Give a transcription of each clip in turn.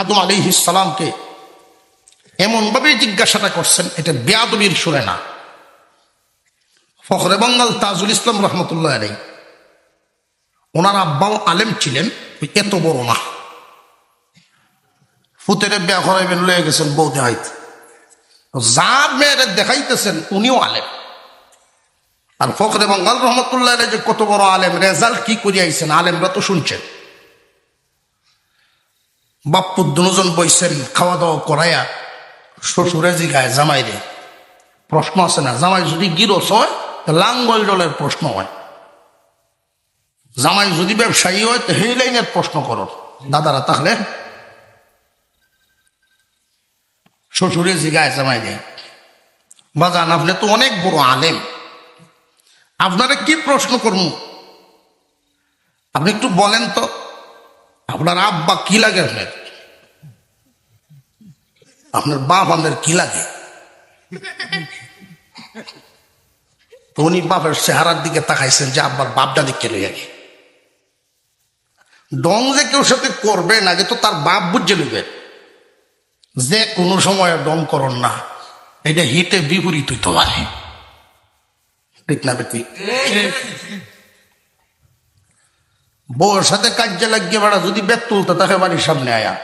আদম আলী ইসালামকে এমনভাবে জিজ্ঞাসাটা করছেন, এটা বেয়াদবির সুরে না। ফখরে বঙ্গাল তাজুল ইসলাম রহমতুল্লাহ আলী ওনার আব্বাও আলেম ছিলেন, ওই এত বড় না। ফুতের বিয়া করাইবেন লয়ে গেছেন বৌদি হয়তো যার মেয়েরে দেখাইতেছেন, উনিও আলেম। আর ফখরে বঙ্গাল রহমতুল্লাহ যে কত বড় আলেম, রেজাল্ট কি করিয়াইছেন, আলেমরা তো শুনছেন। বাপ্পু দুজন বইছেন খাওয়া দাওয়া করাইয়া শ্বশুরে জিগায় জামাই রে প্রশ্ন আছে না? জামাই যদি গিরস হয় লাঙ্গল ডলের প্রশ্ন হয়। জামাই যদি ব্যবসায়ী হয়, তো সেই লাইনের প্রশ্ন করো দাদারা তাহলে শ্বশুরে জিগায় জামাই রে বাজান আপনি তো অনেক বড় আলেম। আপনারা কি প্রশ্ন করব আপনি একটু বলেন তো। আপনার আব্বা কি লাগে? আপনার আপনার বাপ আপনার কি লাগে? উনি বাপের চেহারার দিকে তাকাইছেন যে আব্বার বাপটা দিকে লইয়া গে ডং যে কেউ সাথে করবেন আগে তো তার বাপ বুঝে নেবেন যে কোনো সময় ডং করন না, এটা হিতে বিপরীত হইতে পারে। ঠিক না বেটি? বউর সাথে কাজে লাগিয়ে বেড়া যদি বেত তুলতে তাকে বাড়ির সামনে আয়া।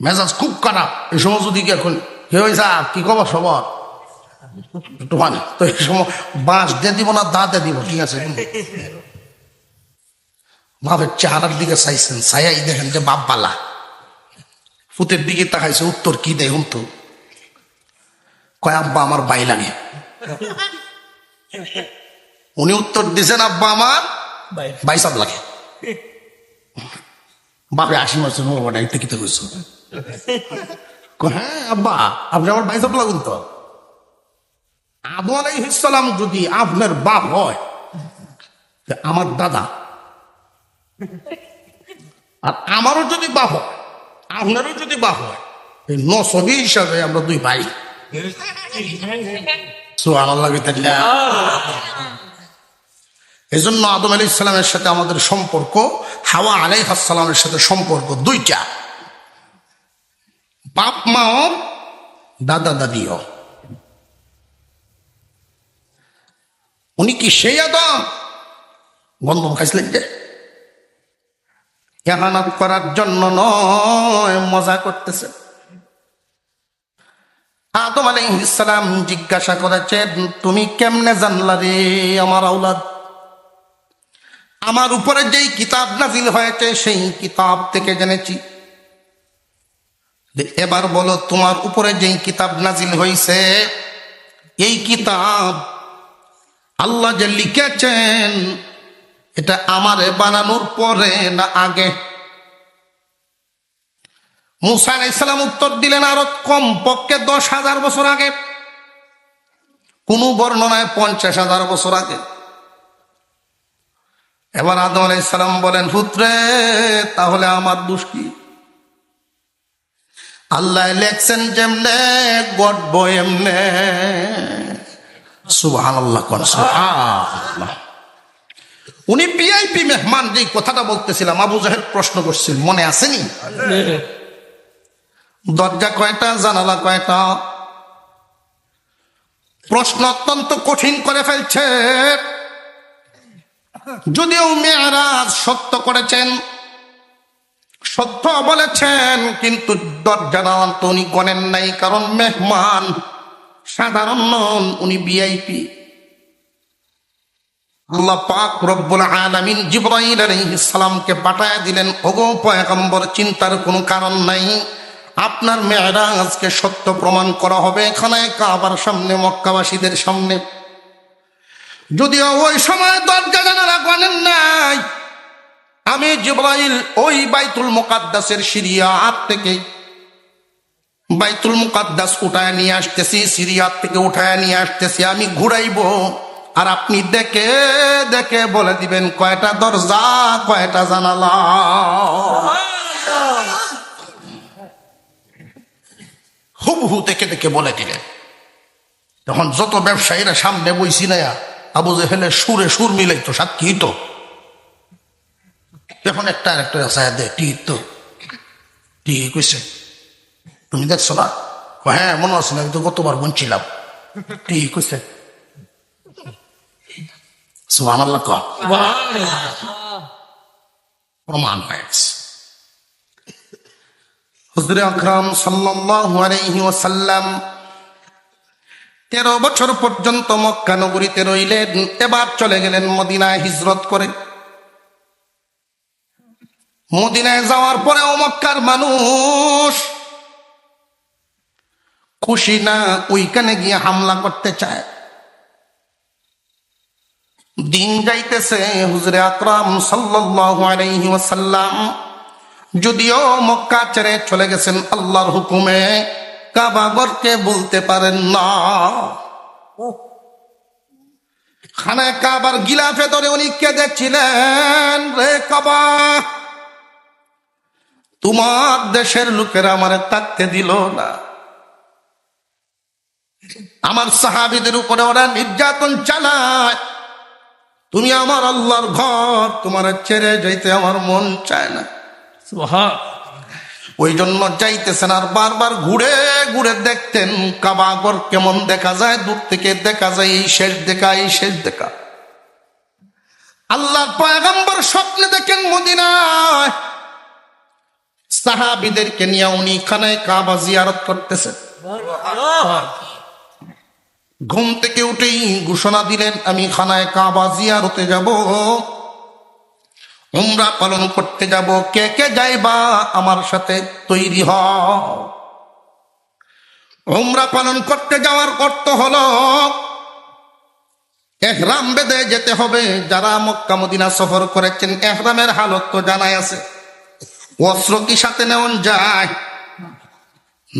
মেজাজ খুব খারাপ। এই সময় যদি এখন কে হয়েছে? কি খবর সবর? একটু মানে তো এই সময় বাঁশ দিয়ে দিব না দাঁতে দিব ঠিক আছে? বাপের চেহারার দিকে চাইছেন ছায়াই দেখেন যে বাপ বালা। ফুতের দিকে তাকাইছে উত্তর কি দেয় তো কয় আব্বা আমার বাই লাগে। উনি উত্তর দিছেন আব্বা আমার বাইসাব লাগে। বাপে আশি মাসে বাবা এটা কিতে কইছো। হ্যাঁ আব্বা, আপনি আমার লাগুন তো যদি আপনার বাপ হয় আমার দাদা। আর আমারও যদি বাপ হয়, আপনারও যদি বাপ হয় এই নসবি হিসাবে আমরা দুই ভাই। এই জন্য আদম আলী ইসলামের সাথে আমাদের সম্পর্ক, হাওয়া আলাই সাথে সম্পর্ক দুইটা। বাপ, মাও, দাদা, দাদিও। উনি কি সেই আদম? গন্ধম খাইছিলেন যে এহানাত করার জন্য নয়, মজা করতেছে। আদম আলাইহিসালাম জিজ্ঞাসা করেছেন তুমি কেমনে জানলা রে আমার আউলাদ আমার উপরে যেই কিতাব নাজিল হয়েছে, সেই কিতাব থেকে জেনেছি। এবার বলো, তোমার উপরে যেই কিতাব নাজিল হয়েছে এই কিতাব আল্লাহ যে লিখেছেন, এটা আমারে বানানোর পরে না আগে? মুসা ইসলাম উত্তর দিলেন, আরও কম পক্ষে দশ হাজার বছর আগে। কোন বর্ণনায় পঞ্চাশ হাজার বছর আগে। এবার আদম আলাইসালাম বলেন পুত্রে তাহলে আমার দোষ কি? আল্লাহ লেখছেন যেমনে গডব এমনে। সুবহান আল্লাহ সুবহানাল্লাহ। উনি পিআইপি মেহমান যে কথাটা বলতেছিলাম, আবু জাহেদ প্রশ্ন করছিল, মনে আসেনি দরজা কয়টা, জানালা কয়টা? প্রশ্ন অত্যন্ত কঠিন করে ফেলছে। যদিও মেয়ারাজ সত্য করেছেন সত্য বলেছেন, কিন্তু দরজা তো উনি গণেন নাই, কারণ মেহমান, সাধারণ নন, উনি বিআইপি আল্লাহ পাক রব্বুল আলামিন জিব্রাইল আলাইহিস পাঠায় দিলেন, ওগো পয়গম্বর, চিন্তার কোনো কারণ নাই। আপনার মেয়েরাজকে সত্য প্রমাণ করা হবে এখানে কাবার সামনে, মক্কাবাসীদের সামনে। যদিও ওই সময় দরজা জানালা গণেন নাই আমি জিব্রাইল ওই বাইতুল মুকাদ্দাসের সিরিয়াত থেকে বাইতুল মুকাদ্দাস উঠায় নিয়ে আসতেছি সিরিয়াত থেকে উঠায় নিয়ে আসতেছি, আমি ঘুরাইবো। আর আপনি দেখে দেখে বলে দিবেন, কয়টা দরজা, কয়টা জানালা। হুবহু দেখে দেখে বলে দিলেন। তখন যত ব্যবসায়ীরা সামনে বইছি না, আবু জেহেলে সুরে সুর মিলাইতো, সাক্ষী তো এখন একটা একটা দে টি তো? ঠিকই কইছে? তুমি দেখছ না? হ্যাঁ মনে আছে না আমি তো গতবার বলছিলাম ঠিকই কইছে? প্রমাণ হয়েছে হুজুরে আকরাম সাল্লাল্লাহু আলাইহি ওয়াসাল্লাম তেরো বছর পর্যন্ত মক্কা নগরীতে রইলেন এবার চলে গেলেন মদিনায় হিজরত করে। মদিনায় যাওয়ার পরেও মক্কার মানুষ খুশি না, ওইখানে গিয়ে হামলা করতে চায়। দিন যাইতেছে, হুজরে আকরাম ওয়াসাল্লাম। যদিও মক্কা ছেড়ে চলে গেছেন আল্লাহর হুকুমে কাবাগরকে বলতে পারেন না। খানা কাবার গিলাফে ধরে উনি কেঁদেছিলেন রে কাবা। তোমার দেশের লোকেরা আমার থাকতে দিল না। আমার সাহাবিদের উপরে ওরা নির্যাতন চালায়। তুমি আমার আল্লাহর ঘর তোমার ছেড়ে যাইতে আমার মন চায় না। ওই জন্য যাইতেছেন আর বারবার ঘুরে ঘুরে দেখতেন কাবাগর কেমন দেখা যায় দূর থেকে দেখা যায় এই শেষ দেখা এই শেষ দেখা। আল্লাহর পয়গম্বর স্বপ্নে দেখেন মদিনায়। সাহাবিদেরকে নিয়ে উনি খানায় কাবা জিয়ারত করতেছেন। ঘুম থেকে উঠেই ঘোষণা দিলেন, আমি খানায় কাবা জিয়ারতে যাব। উমরা পালন করতে যাব। কে কে যাইবা আমার সাথে তৈরি হ। উমরা পালন করতে যাওয়ার অর্থ হলো, এহরাম বেঁধে যেতে হবে। যারা মক্কা মদিনা সফর করেছেন, এহরামের হালত তো জানাই আছে। অস্ত্র কি সাথে নেওয়া যায়?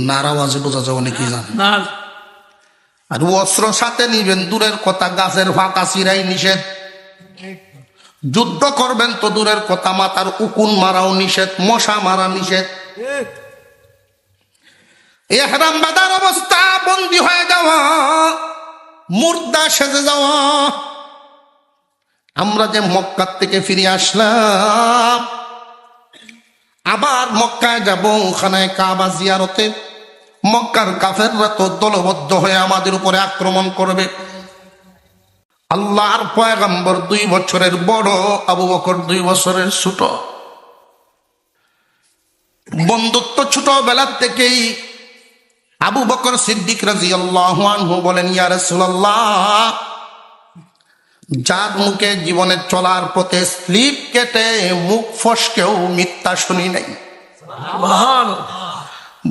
নারাওয়াজে বোঝা যায় নাকি জানে। আর অস্ত্র সাথে নিবেন দূরের কথা গাছের ফাঁকা চিরাই নিষেধ। যুদ্ধ করবেন তো দূরের কথা মাতার উকুন মারাও নিষেধ মশা মারা নিষেধ। এহরাম বাদার অবস্থা বন্দী হয়ে যাওয়া মুর্দা সেজে যাওয়া। আমরা যে মক্কার থেকে ফিরে আসলাম আবার মক্কায় যাব, ওখানে কাবা জিয়ারতে। মক্কার কাফেররা তো দলবদ্ধ হয়ে আমাদের উপরে আক্রমণ করবে। আল্লাহর পয়গম্বর দুই বছরের বড়, আবু বকর দুই বছরের ছোট। বন্ধুত্ব ছোটবেলার থেকেই আবু বকর সিদ্দিক রাজি আল্লাহ বলেন, ইয়া রাসূলুল্লাহ যার মুখে জীবনে চলার পথে স্লিপ কেটে মুখ ফসকেও মিথ্যা শুনি নাই।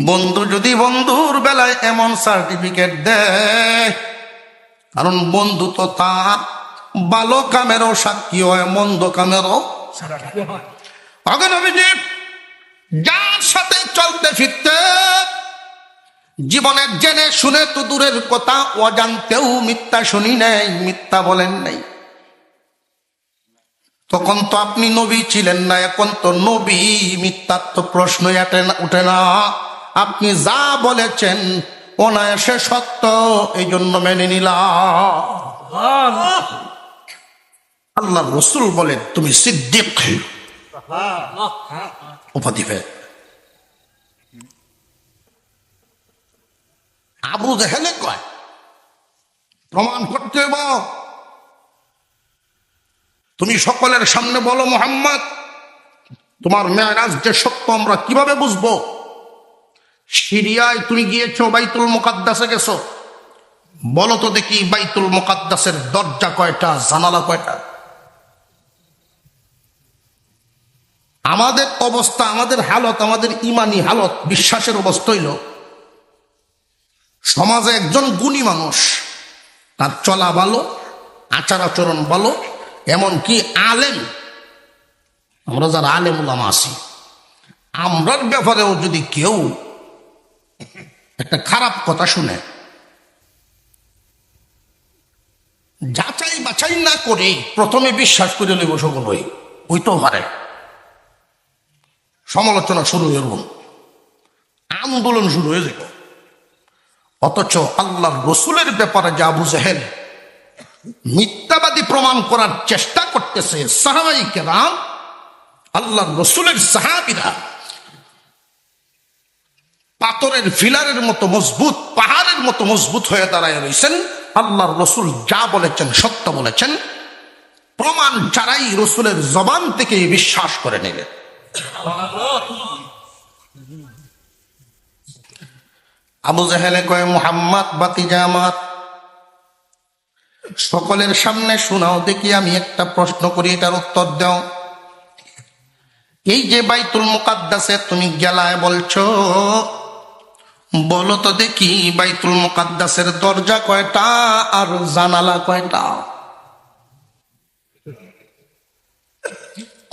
বন্ধু যদি বন্ধুর বেলায় এমন সার্টিফিকেট দেয় কারণ বন্ধু তো তার ভালো কামেরও সাক্ষী হয় মন্দ কামেরও যার সাথে চলতে ফিরতে জীবনের জেনে শুনে তো দূরের কথা অজান্তেও মিথ্যা শুনি নাই মিথ্যা বলেন নাই। তখন তো আপনি নবী ছিলেন না এখন তো নবী মিথ্যার তো প্রশ্নই আটে না- উঠে না। আপনি যা বলেছেন অনায়াসে সত্য এই জন্য মেনে নিলাম। আল্লাহ রসুল বলেন তুমি সিদ্দিক। উপাধি আবু জেহেলে কয়, প্রমাণ করতে তুমি সকলের সামনে বলো, মোহাম্মদ, তোমার মেয়ারাজ যে সত্য আমরা কীভাবে বুঝব? সিরিয়ায় তুমি গিয়েছো, বাইতুল মোকাদ্দাসে গেছো। বলো তো দেখি বাইতুল মোকাদ্দাসের দরজা কয়টা, জানালা কয়টা? আমাদের অবস্থা, আমাদের হালত, আমাদের ইমানি হালত, বিশ্বাসের অবস্থা হইল সমাজে একজন গুণী মানুষ, তার চলা ভালো, আচার আচরণ ভালো, এমনকি আলেম। আমরা যারা আলেম উলামা আছি, আমরার ব্যাপারেও যদি কেউ একটা খারাপ কথা শুনে, যাচাই বাছাই না করে প্রথমে বিশ্বাস করে নেব সকলই ওইটাও পারে। সমালোচনা শুরু হয়ে গেল আন্দোলন শুরু হয়ে যাব অথচ আল্লাহর রসুলের ব্যাপারে যা বুঝেন মিথ্যাবাদী প্রমাণ করার চেষ্টা করতেছে সাহাবাই কেরাম, আল্লাহর রসুলের সাহাবিরা পাথরের ফিলারের মতো মজবুত, পাহাড়ের মতো মজবুত হয়ে দাঁড়ায় রয়েছেন আল্লাহর রসুল যা বলেছেন সত্য বলেছেন। প্রমাণ ছাড়াই রসুলের জবান থেকে বিশ্বাস করে নিলেন। আবু জাহেলে কয়, মোহাম্মদ, বাতিজা আমার। সকলের সামনে শোনাও, দেখি আমি একটা প্রশ্ন করি, এটার উত্তর দাও। এই যে বাইতুল মুকাদ্দাসে তুমি গেলায় বলছো, বলো তো দেখি বাইতুল মুকাদ্দাসের দরজা কয়টা আর জানালা কয়টা?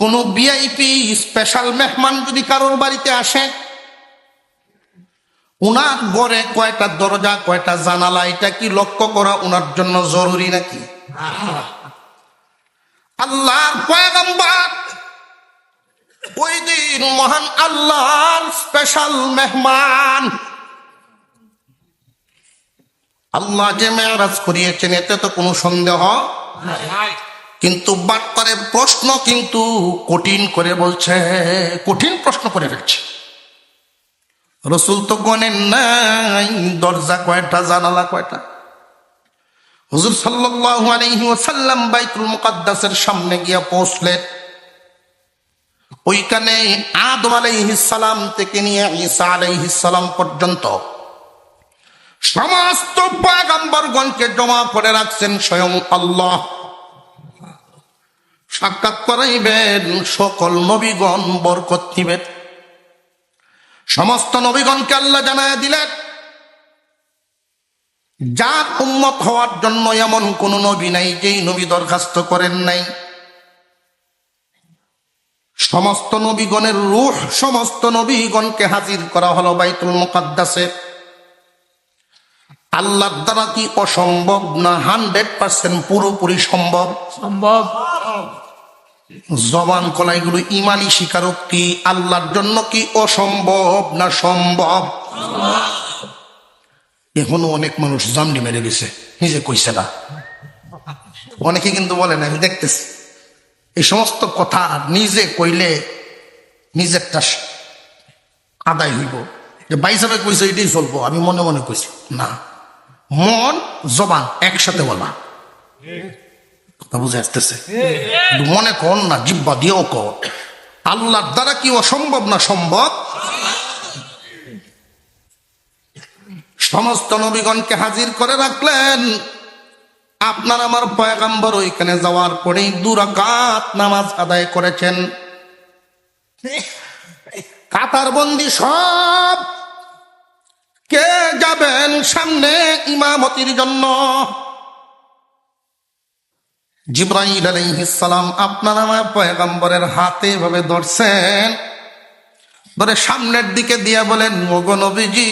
কোন ভিআইপি স্পেশাল মেহমান যদি কারোর বাড়িতে আসে উনার ঘরে কয়টা দরজা, কয়টা জানালা, এটা কি লক্ষ্য করা উনার জন্য জরুরি নাকি? আল্লাহর পয়গম্বর, ওই দিন মহান আল্লাহর স্পেশাল মেহমান। আল্লাহ যে মেয়ারাজ করিয়েছেন, এতে তো কোনো সন্দেহ। কিন্তু বাটপারে প্রশ্ন কিন্তু কঠিন করে বলছে, কঠিন প্রশ্ন করে ফেলছে। রসুল তো গনেন নাই, দরজা কয়টা, জানালা কয়টা? হুজুর সাল্লাল্লাহু আলাইহি ওয়াসাল্লাম বাইতুল মুকাদ্দাসের সামনে গিয়া পৌঁছলেন। ওইখানে আদম আলাইহিস সালাম থেকে নিয়ে ঈসা আলাইহিস সালাম পর্যন্ত সমস্ত পয়গম্বরগণকে জমা করে রাখছেন স্বয়ং আল্লাহ। সাক্ষাৎ করাইবেন, সকল নবীগণ বরকত নিবেন। সমস্ত নবীগণকে আল্লাহ জানায় দিলেন, যার উন্মত হওয়ার জন্য এমন কোন নবী নাই যেই নবী দরখাস্ত করেন নাই। সমস্ত নবীগণের রূহ, সমস্ত নবীগণকে হাজির করা হলো বাইতুল মুকাদ্দাসে। আল্লাহর দ্বারা কি অসম্ভব না? হান্ড্রেড পার্সেন্ট পুরোপুরি সম্ভব। সম্ভব। জবান কলাইগুলো ইমানি স্বীকারোক্তি, আল্লাহর জন্য কি অসম্ভব না সম্ভব? এখনও অনেক মানুষ জামডি মেরে গেছে নিজে কইছে না। অনেকে কিন্তু বলে না, আমি দেখতেছি। এই সমস্ত কথা নিজে কইলে নিজেরটা আদায় হইব। যে বাইসাবে কইছে এটাই চলবো, আমি মনে মনে কইছি, না। মন, জবান একসাথে বলা। বুঝে মনে কর না, জিব্বা দিয়েও কর। আল্লাহর দ্বারা কি অসম্ভব না সম্ভব? সমস্ত নবীগণকে হাজির করে রাখলেন। আপনার আমার পয়গাম্বর ওইখানে যাওয়ার পরেই দুরাকাত নামাজ আদায় করেছেন। কাতার বন্দি সব। কে যাবেন সামনে ইমামতির জন্য? জিব্রাইল আলাইহিস সালাম আপনার আমার পয়গম্বরের হাতে এভাবে ধরছেন। ধরে সামনের দিকে দিয়ে বলেন নবীজি,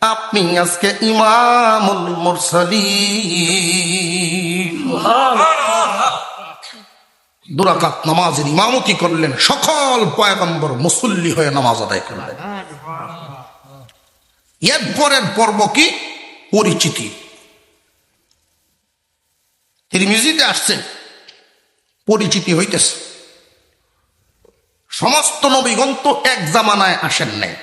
আপনি আজকে ইমামুল মুরসালিন। দুরাকাত নামাজের ইমামতি করলেন? সকল পয়গম্বর মুসল্লি হয়ে নামাজ আদায় করলেন। এরপরের পর্ব কি? পরিচিতি। তিরমিজিতে আসছে। পরিচিতি হইতেছে। সমস্ত নবীগণ তো এক জামানায় আসেন নাই।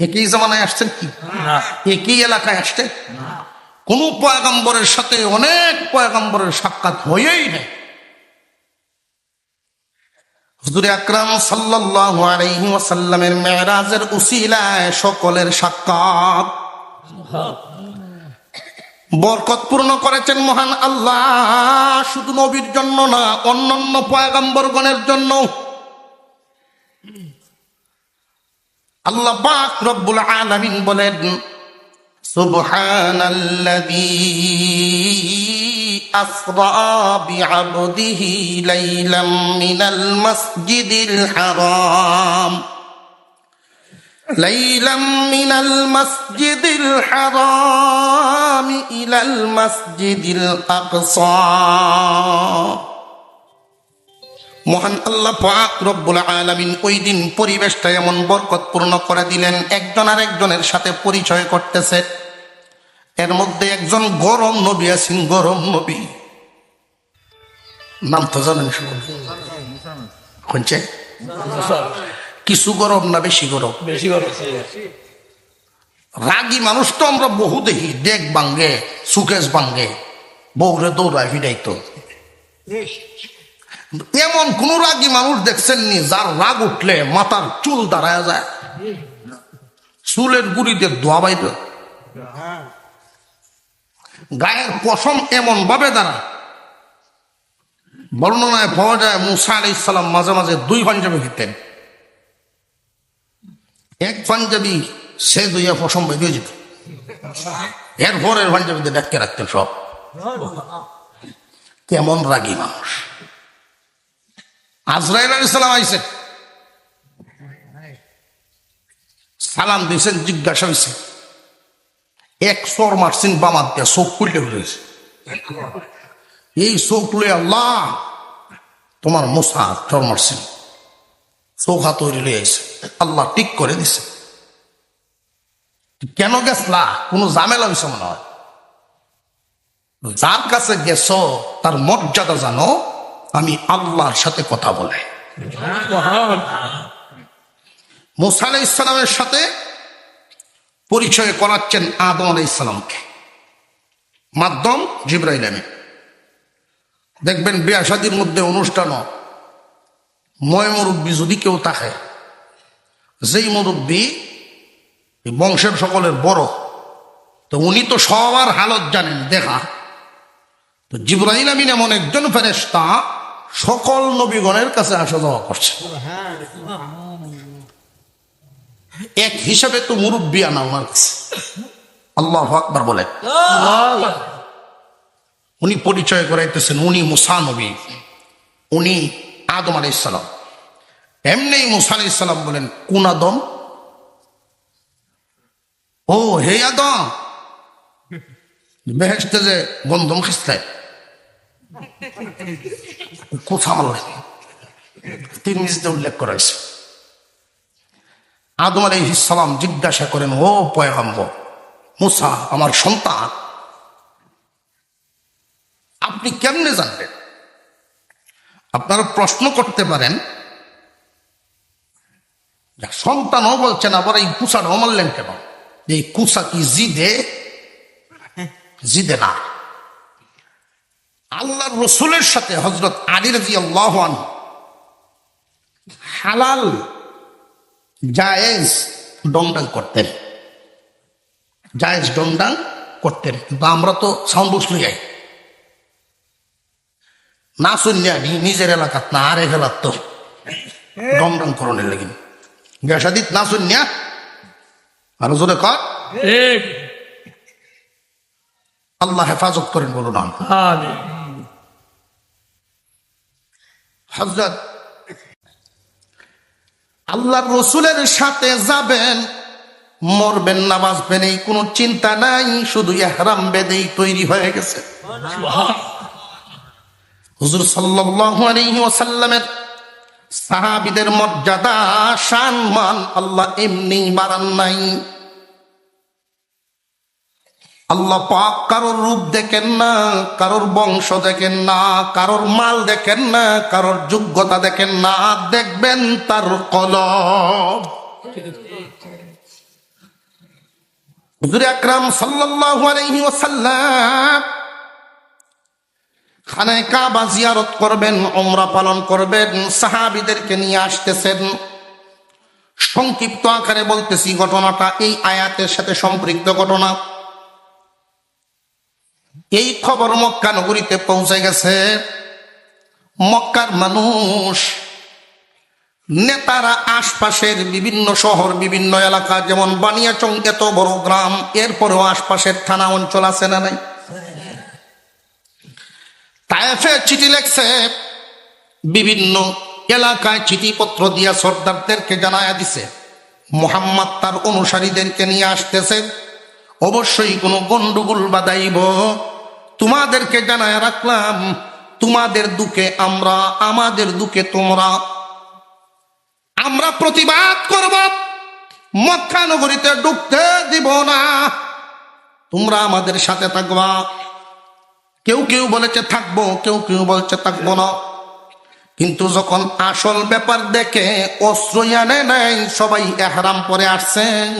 একই জামানায় আসছেন কি? একই এলাকায় আসছেন কোন পয়গম্বরের সাথে অনেক পয়গম্বরের সাক্ষাৎ হয়েই নাই। হুজুরে আকরাম সাল্লাল্লাহু আলাইহি ওয়াসাল্লামের মেরাজের উসিলায় সকলের সাক্ষাৎ। বরকত পূর্ণ করেছেন মহান আল্লাহ। শুধু নবীর জন্য না, অন্যান্য পয়গম্বরগণের জন্য। আল্লাহ পাক রব্বুল আলামিন বলেন, সুবহানাল্লাযী আসরা বিআবদিহি লাইলাম মিনাল মাসজিদিল হারাম। ليلا من المسجد الحرام إلى المسجد الأقصى মহান আল্লাহ পাক রব্বুল আলামিন ওই দিন পরিবেশটা এমন বরকতপূর্ণ করে দিলেন একজন আর একজনের সাথে পরিচয় করতেছে এর মধ্যে একজন গরম নবী আছেন গরম নবী নাম তো জানেন শুনুন শুনছে কিছু গরম না বেশি গরম? বেশি গরম রাগী মানুষ তো আমরা বহু দেখি ডেক বাঙ্গে সুকেশ বাঙ্গে বউরে দৌড়ায় ফিরাই তো এমন কোন রাগী মানুষ দেখছেন নি যার রাগ উঠলে মাথার চুল দাঁড়ায় যায়? চুলের গুড়িতে ধোয়া বাইবে গায়ের পশম এমন ভাবে দাঁড়ায়। বর্ণনায় পাওয়া যায় মুসা আলি ইসলাম মাঝে মাঝে দুই পাঞ্জাবি খেতেন এক পাঞ্জাবি সে দুইয়া পশম বেঁধে যেত এরপরের পাঞ্জাবিতে ডাক্কে রাখতেন সব। কেমন রাগী মানুষ। আজরাইল আলী সালাম আইসে সালাম দিয়েছেন, জিজ্ঞাসা হয়েছে এক সর মারছেন বামাত দিয়ে চোখ খুলতে হয়েছে এই চোখ লই আল্লাহ তোমার মোসা চর মারছেন। হাত তৈরি লই আইছে আল্লাহ ঠিক করে দিছে। কেন গেছলা কোনো ঝামেলা হয়েছে মনে হয়? যার কাছে গেছ, তার মর্যাদা জানো, আমি আল্লাহর সাথে কথা বলে। মুসা আলাই ইসলামের সাথে পরিচয় করাচ্ছেন আদম আলাই ইসলামকে মাধ্যম জিব্রাইল আমিন দেখবেন বিয়া শাদির মধ্যে অনুষ্ঠানও ময় মুরব্বী যদি কেউ থাকে যেই মুরব্বী বংশের সকলের বড় তো উনি তো সবার হালত জানেন দেখা। তো জিব্রাহিল আমিন এমন একজন ফেরেস্তা সকল নবীগণের কাছে আসা যাওয়া করছে। এক হিসাবে তো মুরব্বী আনা ওনার কাছে। আল্লাহ আকবার বলে। উনি পরিচয় করাইতেছেন উনি মুসা নবী। উনি আদম ইসলাম এমনি মুসা ইসলাম বলেন, কোন আদম? ও, হে আদম। বেহেস্তে যে গন্ধম খিস্তায়। কোথা মারলেন তিন মিনিটে উল্লেখ করা হয়েছে। আদম ইসলাম জিজ্ঞাসা করেন, ও পয়গম্বর, মুসা আমার সন্তান? আপনি কেমনে জানবেন আপনারা প্রশ্ন করতে পারেন সন্তানও বলছেন, আবার এই কুসাটাও মারলেন কেন? এই কুসা কি জিদে? জিদে না। আল্লাহর রসুলের সাথে হজরত আলী রাজি আল্লাহ হালাল জায়েজ ডংডাং করতেন। জায়েজ ডংডাং করতেন। কিন্তু আমরা তো সাউন্ড বক্স যাই না শুনলে আমি নিজের এলাকাত না আর এলাকাত তো। ডংডাং করণের লাগিন গ্যাসাদিত না শুনিয়া আরও জোরে কর। আল্লাহ হেফাজত করেন বলুন হজরত আল্লাহর রসুলের সাথে যাবেন মরবেন না বাঁচবেন এই কোনো চিন্তা নাই শুধু এহরাম বেদেই তৈরি হয়ে গেছে। হুজুর ওয়াসাল্লামের সাহাবীদের মর্যাদা, সম্মান আল্লাহ এমনি বাড়ান নাই। আল্লাহ পাক কারোর রূপ দেখেন না, কারোর বংশ দেখেন না, কারোর মাল দেখেন না, কারোর যোগ্যতা দেখেন না। দেখবেন তার কলম হুজুর আকরাম সাল্লাল্লাহু আলাইহি ওয়াসাল্লাম খানায় কাবা জিয়ারত করবেন ওমরা পালন করবেন, সাহাবীদেরকে নিয়ে আসতেছেন। সংক্ষিপ্ত আকারে বলতেছি ঘটনাটা, এই আয়াতের সাথে সম্পৃক্ত ঘটনা। এই খবর মক্কা নগরীতে পৌঁছে গেছে। মক্কার মানুষ, নেতারা আশপাশের বিভিন্ন শহর, বিভিন্ন এলাকা, যেমন বানিয়াচং এত বড় গ্রাম, এরপরেও আশপাশের থানা অঞ্চল আছে না নাই? তায়েফে চিঠি লেখছে, বিভিন্ন এলাকায় চিঠিপত্র দিয়া সর্দারদেরকে জানায়া দিছে। মোহাম্মদ তার অনুসারীদেরকে নিয়ে আসতেছে। অবশ্যই কোনো গন্ডগোল বাদাইব তোমাদেরকে জানায় রাখলাম, তোমাদের দুঃখে আমরা, আমাদের দুঃখে তোমরা। আমরা প্রতিবাদ করব। মক্কা নগরীতে ঢুকতে দিব না। তোমরা আমাদের সাথে থাকবা। কেউ কেউ বলেছে থাকব, কেউ কেউ বলছে থাকব না। কিন্তু যখন আসল ব্যাপার দেখে অস্ত্র আনে নাই সবাই এহারাম পরে আসছেন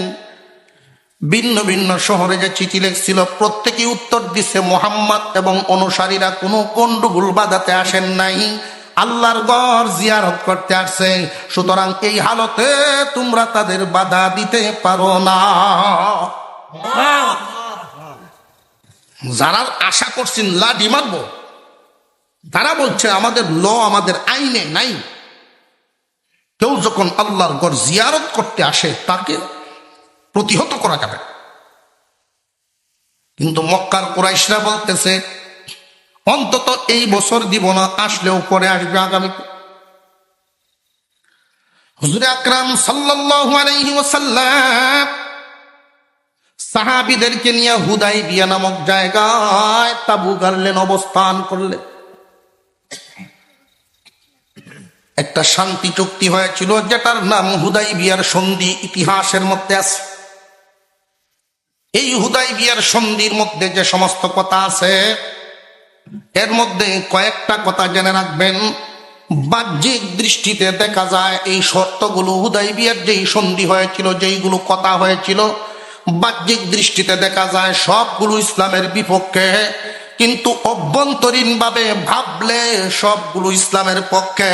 ভিন্ন ভিন্ন শহরে যে চিঠি লেখছিল, প্রত্যেকে উত্তর দিছে, মোহাম্মদ এবং অনুসারীরা কোনো গন্ডগোল বাধাতে আসেন নাই। আল্লাহর গড় জিয়ারত করতে আসছে। সুতরাং এই হালতে তোমরা তাদের বাধা দিতে পারো না। যারা আশা করছেন লাডি মারব তারা বলছে, আমাদের ল আমাদের আইনে নাই। কেউ যখন আল্লাহর গড় জিয়ারত করতে আসে, তাকে প্রতিহত করা যাবে। কিন্তু মক্কার কোরাইশরা বলতেছে, অন্তত এই বছর দিব না, আসলেও পরে আসবে আগামী হুজুর আকরাম ওয়াসাল্লাম সাহাবীদেরকে নিয়ে হুদাই বিয়া নামক জায়গায় তাবু গাড়লেন, অবস্থান করলেন। একটা শান্তি চুক্তি হয়েছিল, যেটার নাম হুদাই বিয়ার সন্ধি ইতিহাসের মধ্যে আছে। এই হুদাই বিয়ার সন্ধির মধ্যে যে সমস্ত কথা আছে, এর মধ্যে কয়েকটা কথা জেনে রাখবেন। বাহ্যিক দৃষ্টিতে দেখা যায়, এই শর্তগুলো হুদাই বিয়ার যেই সন্ধি হয়েছিল, যেইগুলো কথা হয়েছিল বাহ্যিক দৃষ্টিতে দেখা যায় সবগুলো ইসলামের বিপক্ষে, কিন্তু অভ্যন্তরীণ ভাবে ভাবলে সবগুলো ইসলামের পক্ষে।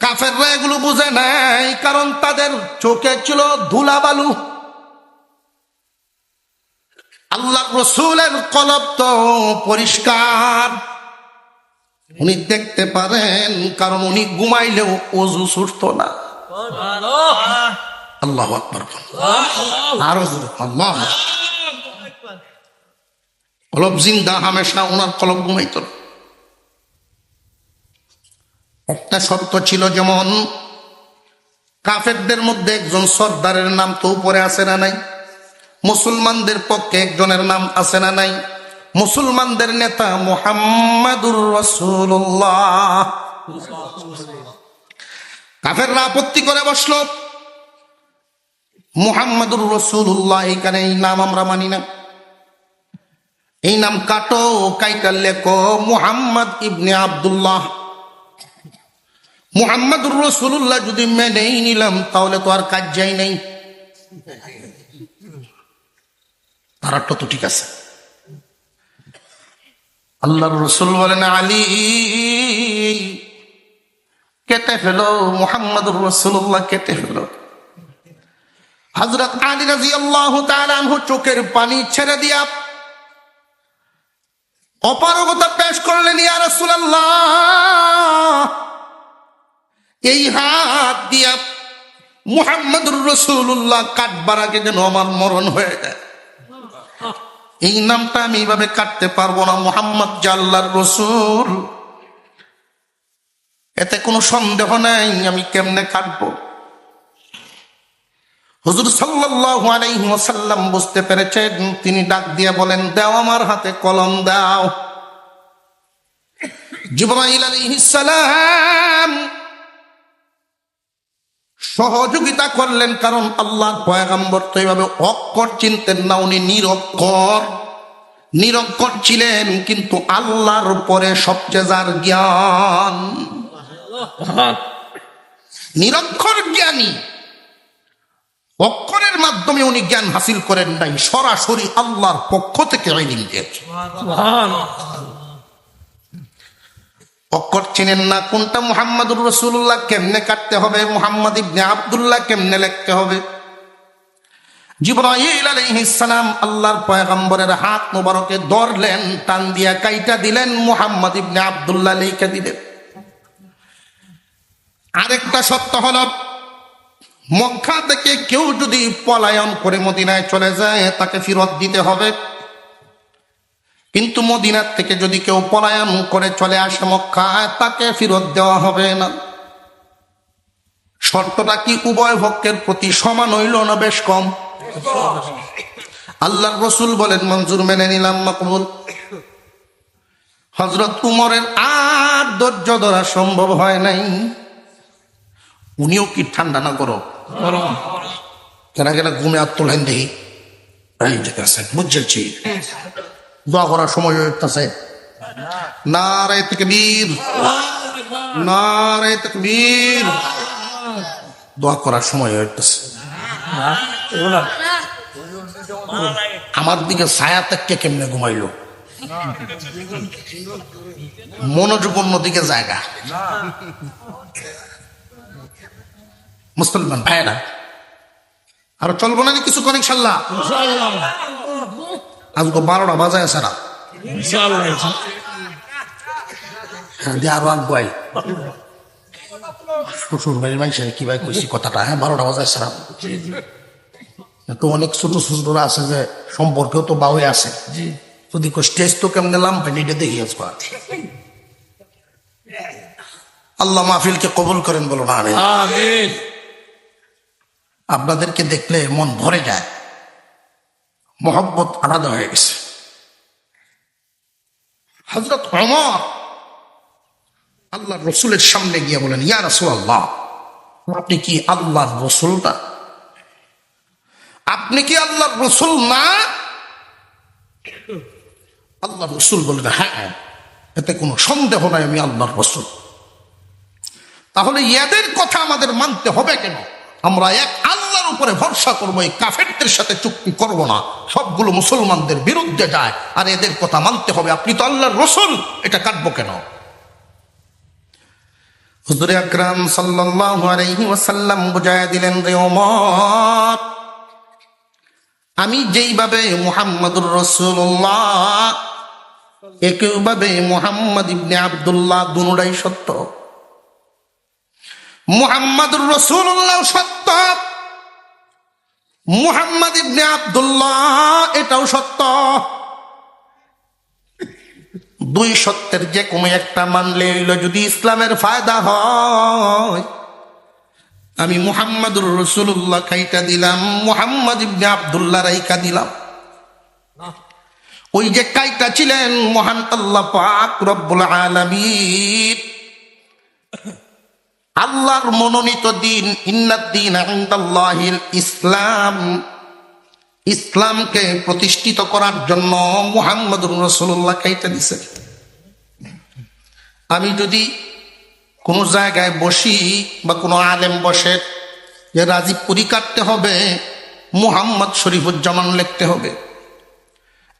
কাফেররা এগুলো বুঝে নাই কারণ তাদের চোখে ছিল ধুলাবালু। আল্লাহ রসুলের কলব তো পরিষ্কার। উনি দেখতে পারেন, কারণ উনি ঘুমাইলেও অজু ছুটত না। আল্লাহ আকবর। আরও আল্লাহ কলব জিন্দা হামেশা ওনার কলব ঘুমাইত একটা সত্য ছিল যেমন কাফেরদের মধ্যে একজন সর্দারের নাম তো উপরে আছে না নাই মুসলমানদের পক্ষে একজনের নাম আছে না নাই মুসলমানদের নেতা মোহাম্মদুর রসুল্লাহ কাফেররা আপত্তি করে বসল মুহাম্মদুর রসুল্লাহ এখানে এই নাম আমরা মানি না। এই নাম কাটো কাইটার লেখো, মুহাম্মদ ইবনে আব্দুল্লাহ। মুহাম্মদুর রসুল্লাহ যদি মেনেই নিলাম, তাহলে তো আর কাজ যাই নেই। তারাটা তো ঠিক আছে। আল্লাহর রসুল বলেন, আলী, কেটে ফেলো, মুহাম্মদুর রসুল্লাহ কেটে ফেলো। হজরত আলী রাজি আল্লাহ চোখের পানি ছেড়ে দিয়া অপারগতা পেশ করলেন, ইয়া রাসূলুল্লাহ! এই হাত দিয়া মুহাম্মদুর রসুল্লাহ কাটবার আগে যেন আমার মরণ হয়ে এই নামটা আমি এইভাবে কাটতে পারব না, মোহাম্মদ জাল্লার রসুল। এতে কোনো সন্দেহ নাই, আমি কেমনে কাটবো? হুজুর সাল্লাল্লাহু আলাইহি ওয়াসাল্লাম বুঝতে পেরেছেন তিনি ডাক দিয়ে বলেন দাও আমার হাতে কলম দাও। জিবরাইল আলাইহিস সালাম সহযোগিতা করলেন কারণ আল্লাহর পয়গাম্বর তো এইভাবে অক্ষর চিনতেন না উনি নিরক্ষর। নিরক্ষর ছিলেন কিন্তু আল্লাহর পরে সবচেয়ে যার জ্ঞান। নিরক্ষর জ্ঞানী। অক্ষরের মাধ্যমে উনি জ্ঞান হাসিল করেন নাই, সরাসরি আল্লাহর পক্ষ থেকে ইলম দিয়েছে অক্ষর চিনেন না কোনটা মুহাম্মদুর রসুল্লাহ কেমনে কাটতে হবে? মুহাম্মদ ইবনে আব্দুল্লাহ কেমনে লিখতে হবে? জিব্রাইল আলাইহিস সালাম আল্লাহর পয়গম্বরের হাত মোবারকে ধরলেন, টান দিয়া কাইটা দিলেন, মুহাম্মদ ইবনে আব্দুল্লাহ লিখে দিলেন। আরেকটা সত্য হলো মক্কা থেকে কেউ যদি পলায়ন করে মদিনায় চলে যায়, তাকে ফেরত দিতে হবে। কিন্তু মদিনার থেকে যদি কেউ পলায়ন করে চলে আসে মক্কায়, তাকে ফেরত দেওয়া হবে না। শর্তটা কি? উভয় পক্ষের প্রতি সমান হইল না বেশ কম? আল্লাহ রসুল বলেন, মঞ্জুর মেনে নিলাম মকবুল হজরত উমরের আর ধৈর্য ধরা সম্ভব হয় নাই। উনিও কি ঠান্ডা না করো কেনা কেনা ঘুমে আর তোলেন দেখি। বুঝছি দোয়া করার সময় হইতেছে নারে তকবীর নারে তকবীর। দোয়া করার সময় হইতেছে আমার দিকে ছায়া থেকে কেমনে ঘুমাইলো? মনোযোগ অন্যদিকে জায়গা। মুসলমান ভাইরা আর চলবো না কিছুক্ষণ ইনশাল্লাহ? আজকে বারোটা বাজায় আছে না? হ্যাঁ দিয়ে আরও আগুয়াই। শ্বশুর বাড়ির মানুষের কি ভাই কইছি কথাটা হ্যাঁ বারোটা বাজায় সারা তো অনেক ছোট ছোটরা আছে যে সম্পর্কেও তো বাউে আছে। যদি কই স্টেজ তো কেমন গেলাম এটা দেখি আজকে আল্লাহ মাহফিলকে কবুল করেন বলো না আপনাদেরকে দেখলে মন ভরে যায়। মোহব্বত আলাদা হয়ে গেছে। হজরত অমর আল্লাহ রসুলের সামনে গিয়ে বলেন, ইয়া রসুল আল্লাহ আপনি কি আল্লাহর রসুল না? আপনি কি আল্লাহর রসুল না? আল্লাহ রসুল বললেন হ্যাঁ এতে কোনো সন্দেহ নাই, আমি আল্লাহর রসুল। তাহলে ইয়াদের কথা আমাদের মানতে হবে কেন? আমরা এক আল্লাহর উপরে ভরসা করব, এই কাফেরদের সাথে চুক্তি করব না। সবগুলো মুসলমানদের বিরুদ্ধে যায়, আর এদের কথা মানতে হবে। আপনি তো আল্লাহর রসুল, এটা কাটবো কেন? হুজুরে আকরাম সাল্লাল্লাহু আলাইহি দিলেন, রে ওমর আমি যেইভাবে মুহাম্মদুর রাসূলুল্লাহ, একইভাবে মুহাম্মদ ইবনে আব্দুল্লাহ দুনুরাই সত্য। মুহাম্মাদুর রসুল্লাহ সত্য। মুহাম্মদ ইবনে আবদুল্লাহ, এটাও সত্য। দুই সত্যের যে কোনো একটা মানলে যদি ইসলামের ফায়দা হয়। আমি মুহাম্মাদুর রসুল্লাহ খাইটা দিলাম, মুহাম্মদ ইবনে আব্দুল্লাহ রাইকা দিলাম। ওই যে কাইটা ছিলেন মহান আল্লাহ পাক রব্বুল আলামিন। আল্লাহর মনোনীত দিন ইন্নাদ্দিন ইনদাল্লাহিল ইসলাম। ইসলামকে প্রতিষ্ঠিত করার জন্য মুহাম্মদুর রসুল্লাহ খাইতে দিছে আমি যদি কোনো জায়গায় বসি বা কোনো আলেম বসে যে রাজীবপুরি কাটতে হবে, মুহাম্মদ শরীফুজ্জামান লিখতে হবে।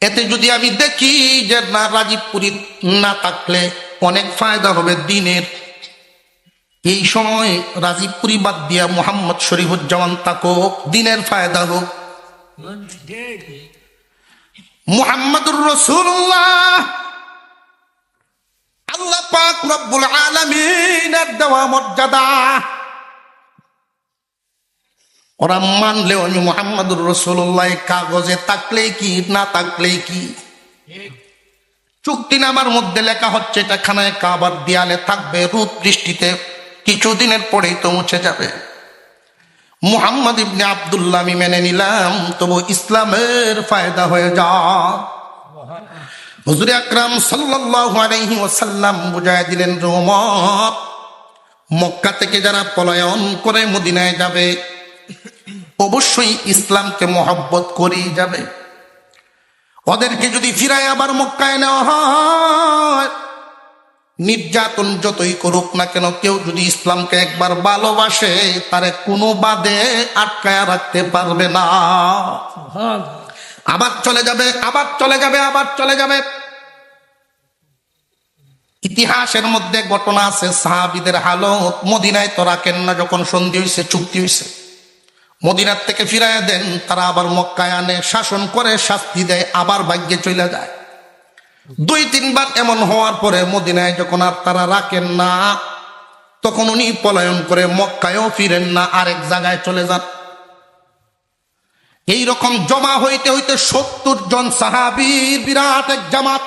এতে যদি আমি দেখি যে না রাজীবপুরি না থাকলে অনেক ফায়দা হবে দিনের এই সময় রাজীবপুরি বাদ দিয়া মোহাম্মদ শরীফুজ্জামান তাকো দিনের ফায়দা হোক। মুহাম্মদুর রসুল্লাহ আল্লাহ পাক রব্বুল আলামিনের দেওয়া মর্যাদা। ওরা মানলেও আমি মোহাম্মদুর রসুল্লাহ কাগজে থাকলে কি, না থাকলে কি? চুক্তিনামার মধ্যে লেখা হচ্ছে এটা খানায় কাবার দেয়ালে থাকবে রোদ বৃষ্টিতে কিছুদিনের পরেই তো মুছে যাবে। মুহাম্মদ ইবনে আব্দুল্লাহ আমি মেনে নিলাম, তবু ইসলামের ফায়দা হয়ে যা। হুজুর আকরাম সাল্লাল্লাহু আলাইহি ওয়াসাল্লাম বুঝায় দিলেন রোমত মক্কা থেকে যারা পলায়ন করে মদিনায় যাবে, অবশ্যই ইসলামকে মহব্বত করেই যাবে। ওদেরকে যদি ফিরায় আবার মক্কায় নেওয়া হয় নির্যাতন যতই করুক না কেন কেউ যদি ইসলামকে একবার ভালোবাসে তারে কোনো বাদে আটকায় রাখতে পারবে না। আবার চলে যাবে আবার চলে যাবে আবার চলে যাবে। ইতিহাসের মধ্যে ঘটনা আছে সাহাবিদের হালত মদিনায় তো রাখেন না যখন সন্ধি হয়েছে চুক্তি হয়েছে মদিনার থেকে ফিরাইয়া দেন তারা আবার মক্কায় আনে শাসন করে শাস্তি দেয় আবার ভাগ্যে চলে যায়। দুই, তিনবার এমন হওয়ার পরে মদিনায় যখন আর তারা রাখেন না, তখন উনি পলায়ন করে মক্কায়ও ফিরেন না, আরেক জায়গায় চলে যান। এই রকম জমা হইতে হইতে সত্তর জন সাহাবির বিরাট এক জামাত।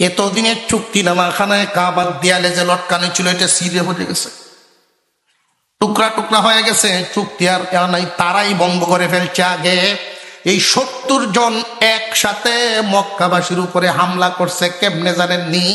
এতদিনের চুক্তি নামাখানায় কাবার দেয়ালে যে লটকানো ছিল, এটা সিরে হয়ে গেছে। টুকরা টুকরা হয়ে গেছে, চুক্তি আর নাই, তারাই বন্ধ করে ফেলছে আগে। এই সত্তর জন একসাথে মক্কাবাসীর উপরে হামলা করছে কেমনে জানেননি?